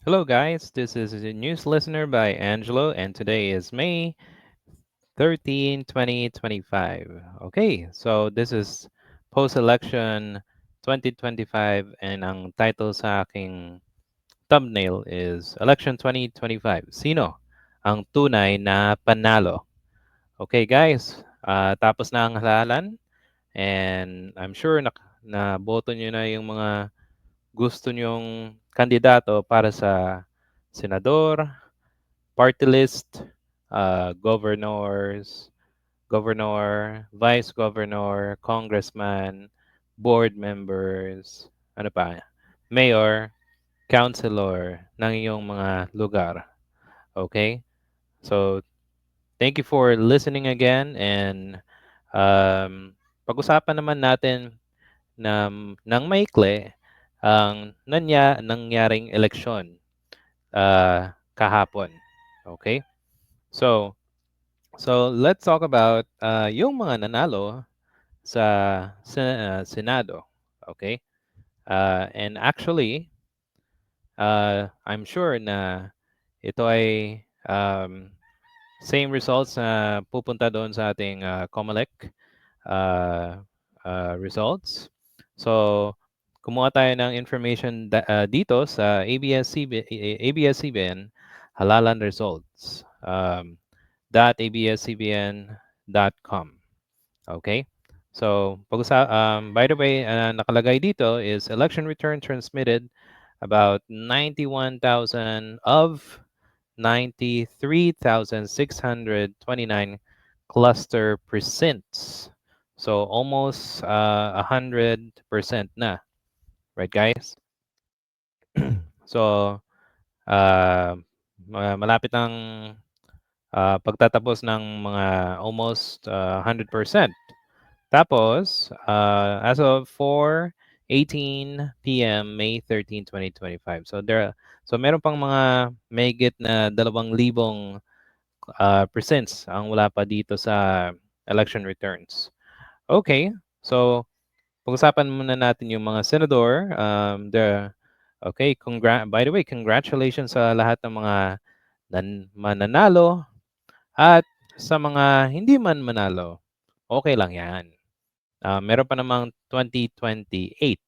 Hello, guys. This is a news listener by Angelo, and today is May 13, 2025. Okay, so this is post-election 2025, and ang title sa aking thumbnail is Election 2025. Sino ang tunay na panalo? Okay, guys, uh, tapos na ang halalan, and I'm sure na, na boto nyo na yung mga gusto nyong kandidato para sa senador, party list, uh, governors, governor, vice governor, congressman, board members, ano pa, mayor, councilor ng iyong mga lugar. Okay? So, thank you for listening again and um, pag-usapan naman natin na ng maikli ang nanya, nangyaring eleksyon uh, kahapon. Okay? So, so let's talk about uh, yung mga nanalo sa uh, Senado. Okay? Uh, and actually, uh, I'm sure na ito ay um, same results na pupunta doon sa ating uh, COMELEC uh, uh, results. So, kumuha tayo ng information da, uh, dito sa ABS-CBN, halalan results. Um, .abscbn.com. Okay? So, pag um, by the way, uh, nakalagay dito is election return transmitted about 91,000 of 93,629 cluster percents. So almost uh, 100% na. Right, guys? so, uh, malapit ang uh, pagtatapos ng mga almost uh, 100%. Tapos, uh, as of 4 18 p.m. May 13, 2025. So there so meron pang mga mayigit na 2,000 uh, percents ang wala pa dito sa election returns. Okay. So pag-usapan muna natin yung mga senador. Um, the Okay, congra by the way, congratulations sa lahat ng mga nan mananalo at sa mga hindi man manalo. Okay lang 'yan. Uh, meron pa namang 2028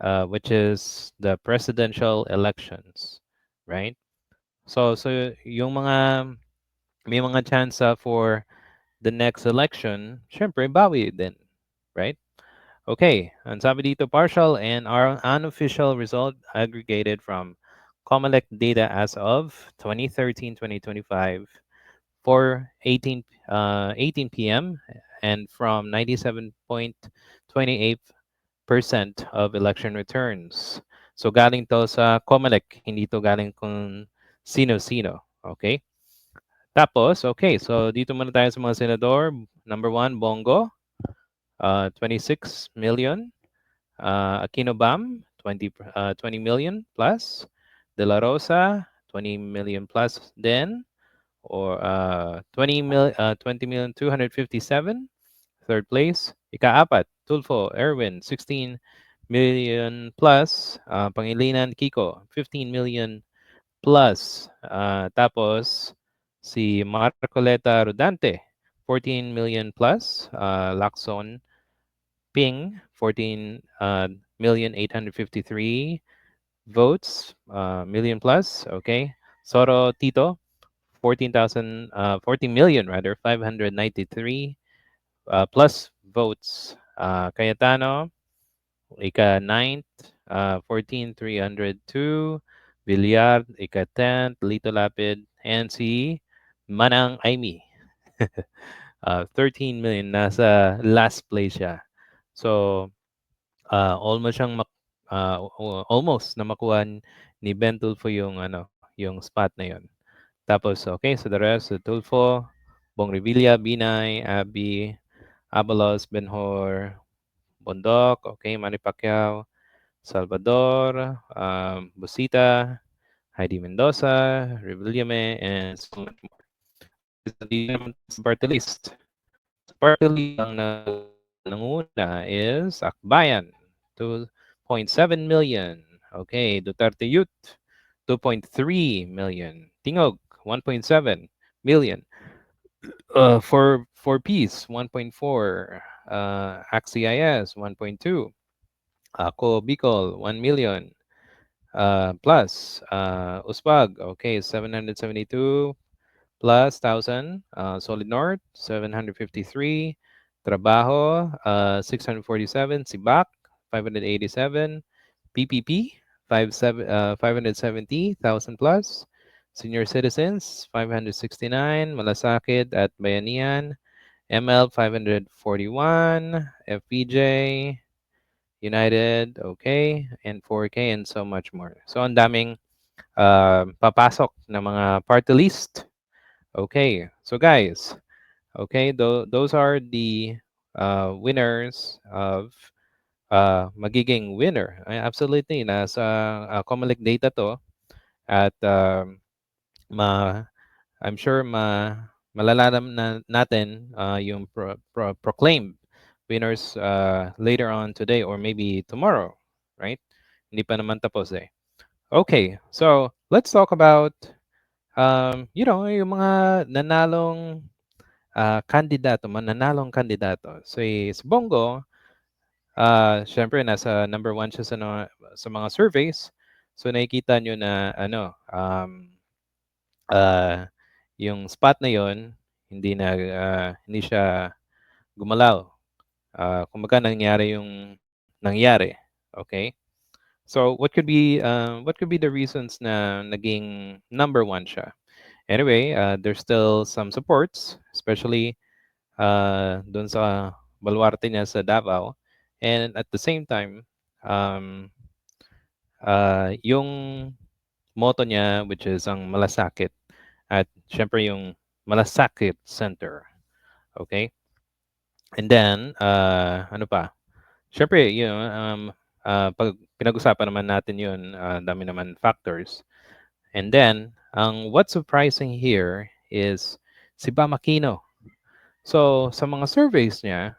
uh, which is the presidential elections, right? So so yung mga may mga chance uh, for the next election, syempre bawi din, right? Okay, ang sabi dito, partial and our unofficial result aggregated from COMELEC data as of 2013-2025 for 18, uh, 18 p.m. and from 97.28% of election returns. So galing to sa COMELEC, hindi to galing kung sino-sino. Okay? Tapos, okay, so dito muna tayo sa mga senador. Number one, Bongo uh, 26 million. Uh, Aquino Bam, 20, uh, 20 million plus. De La Rosa, 20 million plus then, or uh, 20 mil, uh, 20 million 257. Third place. Ikaapat, Tulfo Erwin, 16 million plus. Uh, Pangilinan Kiko, 15 million plus. Uh, tapos si Marcoleta Rodante, 14 million plus. Uh, Ping, 14 uh, million 853 votes, uh, million plus. Okay. Soro Tito, 14,000, uh, 14 million rather, 593 uh, plus votes. Uh, Cayetano, ika 9th, uh, 14,302. Villar, ika 10th. Lito Lapid, and si Manang Aimi. uh, 13 million, nasa last place siya. So, uh, almost siyang mak uh, almost na makuha ni Ben Tulfo yung ano, yung spot na yon. Tapos, okay, so the rest, so Tulfo, Bong Revilla, Binay, Abby, Abalos, Benhor, Bondok, okay, Manny Pacquiao, Salvador, um, Busita, Heidi Mendoza, Revillame, and so much more. This is party list. Party list ang nanguna is Akbayan, 2.7 million. Okay, Duterte Youth, 2.3 million. Tingog, 1.7 million. Uh, for for Peace, 1.4. Uh, AXIS, 1.2. Ako Bicol, 1 million uh, plus. Uh, Uspag, okay, 772 plus 1,000. Uh, Solid North, 753. Trabajo, uh, 647. Sibak, 587. PPP, 57, uh, 570,000 plus. Senior Citizens, 569. Malasakit at Bayanihan, ML, 541. FPJ, United, okay, and 4K and so much more. So ang daming uh, papasok na mga party list. Okay, so guys, okay, th those are the uh, winners of uh, magiging winner. Ay, absolutely, nasa uh, Comelec data to at um, ma, I'm sure ma, malalaman na natin uh, yung pro, pro, proclaimed winners uh, later on today or maybe tomorrow, right? Hindi pa naman tapos eh. Okay, so let's talk about um, you know, yung mga nanalong uh, kandidato, mananalong kandidato. So, si Bongo, uh, syempre nasa number one siya sa, sa mga surveys. So, nakikita nyo na ano, um, uh, yung spot na yon hindi na uh, hindi siya gumalaw. Uh, kumbaga nangyari yung nangyari. Okay? So what could be uh, what could be the reasons na naging number one siya? Anyway, uh, there's still some supports, especially uh, doon sa baluarte niya sa Davao. And at the same time, um, uh, yung motto niya, which is ang malasakit, at syempre yung malasakit center. Okay? And then, uh, ano pa? Syempre, you know, um, uh, pag pinag-usapan naman natin yun, uh, dami naman factors. And then, ang what's surprising here is si Bam Aquino. So, sa mga surveys niya,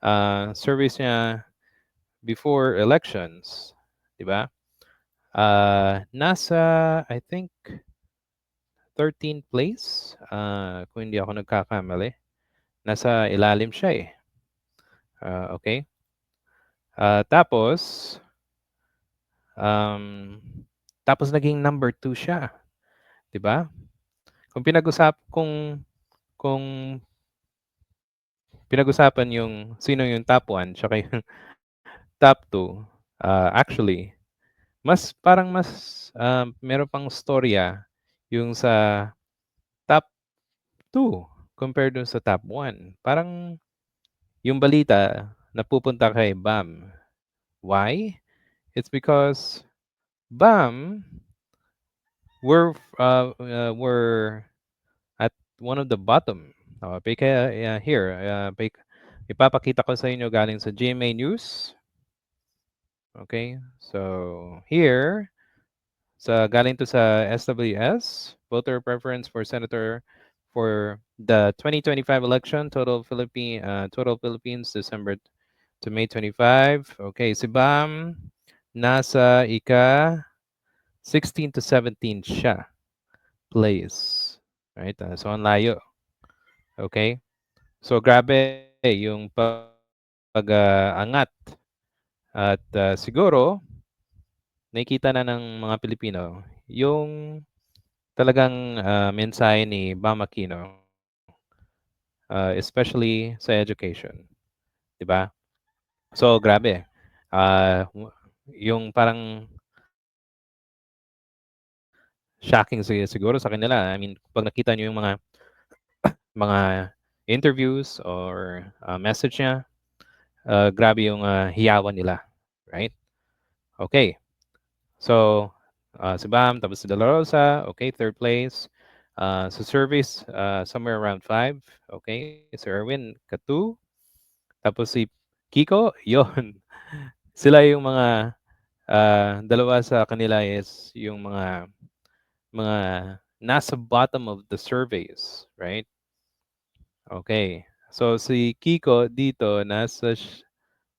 uh, surveys niya before elections, di ba? Uh, nasa, I think, 13th place, uh, kung hindi ako nagkakamali. Nasa ilalim siya eh. Uh, okay? Uh, tapos, um, tapos naging number 2 siya. 'Di ba? Kung pinag-usap kung kung pinag-usapan yung sino yung top 1 tsaka yung top 2, uh, actually, mas parang mas uh, meron pang storya yung sa top 2 compared dun sa top 1. Parang yung balita napupunta kay Bam. Why? It's because Bam we're uh, uh, we're at one of the bottom. Uh, kaya uh, here, uh, ipapakita ko sa inyo galing sa GMA News. Okay, so here, sa galing to sa SWS, voter preference for senator for the 2025 election, total Philippine, uh, total Philippines, December to May 25. Okay, si Bam, nasa ika 16 to 17 siya place. Right? Uh, so, ang layo. Okay? So, grabe yung pag-angat. Uh, At uh, siguro, nakikita na ng mga Pilipino yung talagang uh, mensahe ni Bam Aquino, uh, especially sa education. 'Di ba? So, grabe. Uh, yung parang shocking siguro sa kanila. I mean, pag nakita niyo yung mga mga interviews or uh, message niya, uh, grabe yung uh, hiyawan nila, right? Okay. So, uh, si Bam, tapos si De okay, third place. Uh, sa service, uh, somewhere around 5. Okay, si Erwin, Katu. Tapos si Kiko, yon. Sila yung mga uh, dalawa sa kanila is yung mga mga nasa bottom of the surveys, right? Okay. So si Kiko dito nasa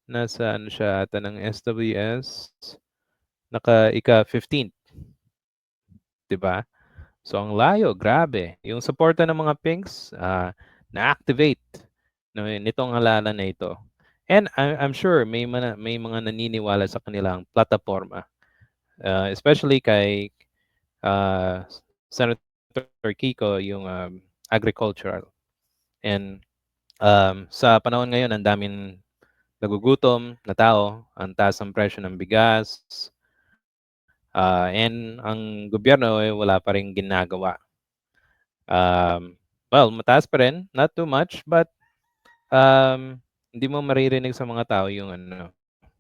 nasa ano siya ata ng SWS naka ika 15th. 'di ba? So ang layo, grabe. Yung suporta ng mga Pinks, ah, na-activate no, nitong halalan na ito. And I'm sure may mana may mga naniniwala sa kanilang plataporma. Uh, especially kay uh, Senator Kiko, yung um, agricultural. And um, sa panahon ngayon, ang daming nagugutom na tao, ang taas ng presyo ng bigas, uh, and ang gobyerno ay wala pa rin ginagawa. Um, well, mataas pa rin, not too much, but um, hindi mo maririnig sa mga tao yung ano,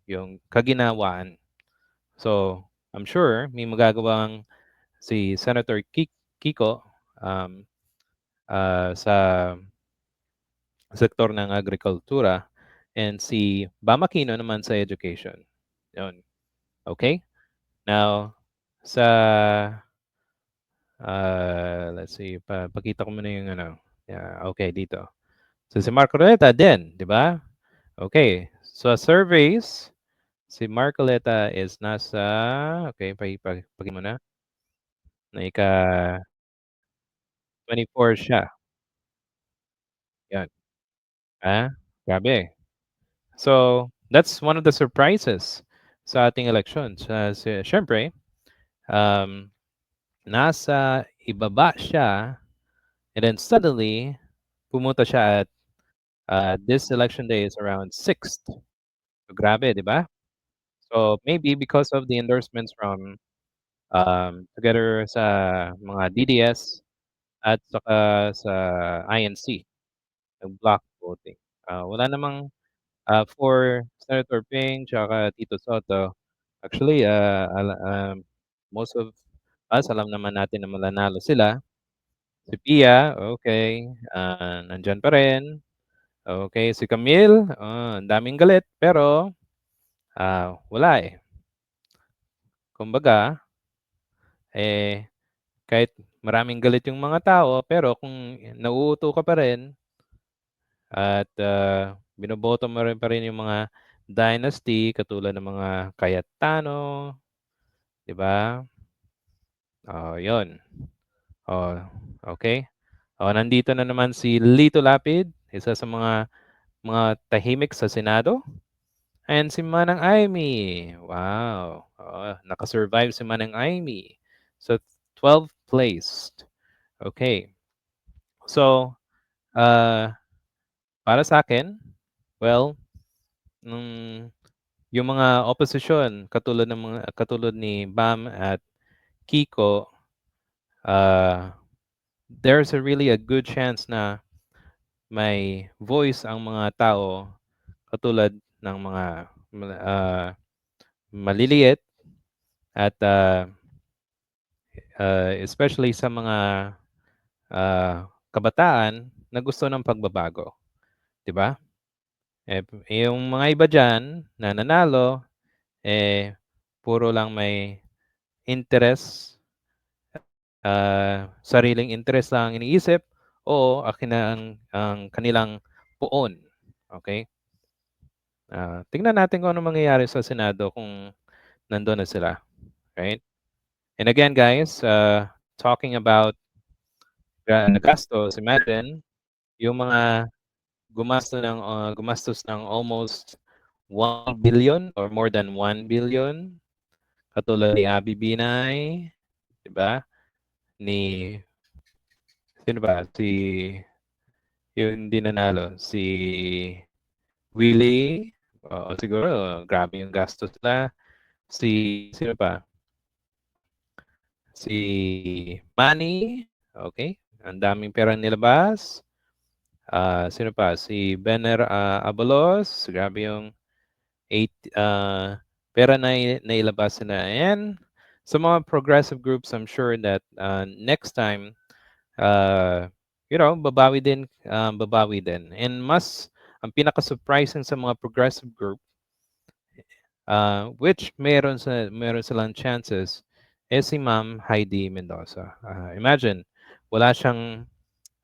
yung kaginawaan. So, I'm sure may magagawang si Senator Kiko um, uh, sa sektor ng agrikultura and si Bam naman sa education. Yun. Okay? Now, sa uh, let's see, pa pakita ko muna yung ano. Yeah, okay, dito. So si Marcoleta din, di ba? Okay. So surveys, si Marcoleta is nasa, okay, pag mo na. Na ika 24 siya. Yan. Ah, grabe. So, that's one of the surprises sa ating elections. Uh, si, syempre, um, nasa ibaba siya and then suddenly, pumunta siya at uh, this election day is around 6th. So, grabe, di ba? So, maybe because of the endorsements from um, together sa mga DDS at saka sa INC, nag-block voting. Uh, wala namang uh, for Senator Ping tsaka Tito Soto, actually, uh, uh, most of us alam naman natin na mananalo sila. Si Pia, okay, uh, nandyan pa rin. Okay, si Camille, uh, ang daming galit, pero uh, wala eh. Kumbaga, eh, kahit maraming galit yung mga tao, pero kung nauuto ka pa rin, at uh, binoboto mo rin pa rin yung mga dynasty katulad ng mga Cayetano, 'di ba? Oh, 'yon. Oh, okay. Oh, nandito na naman si Lito Lapid, isa sa mga mga tahimik sa Senado. And si Manang Aimee. Wow. Oh, nakasurvive si Manang Aimee. So 12 placed. Okay. So, uh, para sa akin, well, nung yung mga opposition katulad ng mga katulad ni Bam at Kiko uh, there's a really a good chance na may voice ang mga tao katulad ng mga uh, maliliit at uh, uh, especially sa mga uh, kabataan na gusto ng pagbabago. 'Di ba? Eh, yung mga iba diyan na nanalo eh puro lang may interest uh, sariling interest lang iniisip o akin ang, ang kanilang poon. Okay? Uh, tingnan natin kung ano mangyayari sa Senado kung nandoon na sila. Right? And again, guys, uh, talking about uh, gastos, imagine, yung mga gumastos ng uh, gumastos ng almost 1 billion or more than 1 billion katulad ni Abby Binay, 'di ba? Ni sino ba? Si yung hindi nanalo, si Willie, uh, siguro grabe yung gastos nila. Si sino pa? Si Manny, okay? Ang daming pera nilabas. Uh, sino pa? Si Benner uh, Abalos. Grabe yung 8 uh, pera na nailabas na. And sa mga progressive groups, I'm sure that uh, next time, uh, you know, babawi din, uh, babawi din. And mas, ang pinaka-surprising sa mga progressive group, uh, which meron, sa, meron silang chances, is si Ma'am Heidi Mendoza. Uh, imagine, wala siyang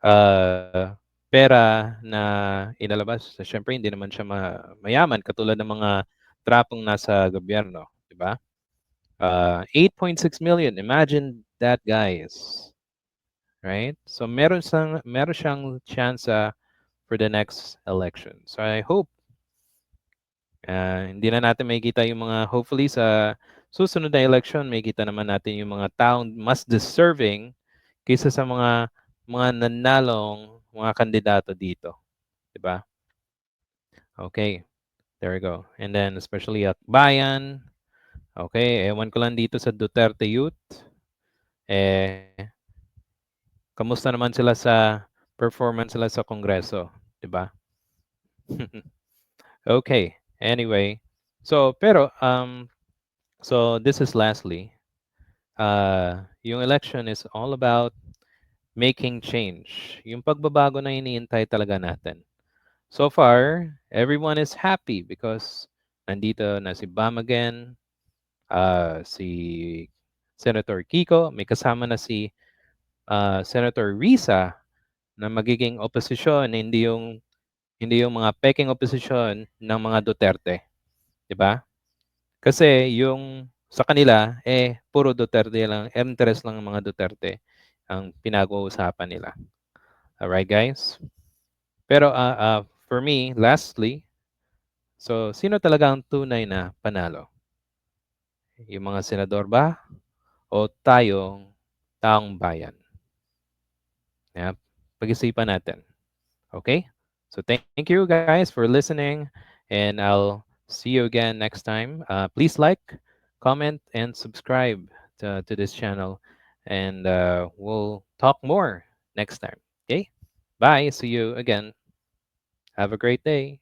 uh, pera na inalabas. Siyempre, hindi naman siya ma- mayaman katulad ng mga trapong nasa gobyerno, di ba? Uh, 8.6 million. Imagine that, guys. Right? So meron siyang meron siyang chance for the next election. So I hope uh, hindi na natin makikita yung mga hopefully sa susunod na election makikita naman natin yung mga taong mas deserving kaysa sa mga mga nanalong mga kandidato dito. 'Di ba? Okay. There we go. And then especially Akbayan. Okay, ewan ko lang dito sa Duterte Youth. Eh kamusta naman sila sa performance sila sa Kongreso, 'di ba? okay. Anyway, so pero um so this is lastly uh yung election is all about making change. Yung pagbabago na iniintay talaga natin. So far, everyone is happy because nandito na si Bam again, uh, si Senator Kiko, may kasama na si uh, Senator Risa na magiging oposisyon, hindi yung hindi yung mga peking oposisyon ng mga Duterte. 'Di ba? Kasi yung sa kanila eh puro Duterte lang, interest lang ng mga Duterte ang pinag-uusapan nila. Alright, guys? Pero uh, uh, for me, lastly, so sino talaga ang tunay na panalo? Yung mga senador ba? O tayong taong bayan? Yeah, pag-isipan natin. Okay? So thank, thank you guys for listening and I'll see you again next time. Uh, please like, comment, and subscribe to, to this channel and uh, we'll talk more next time. Okay? Bye. See you again. Have a great day.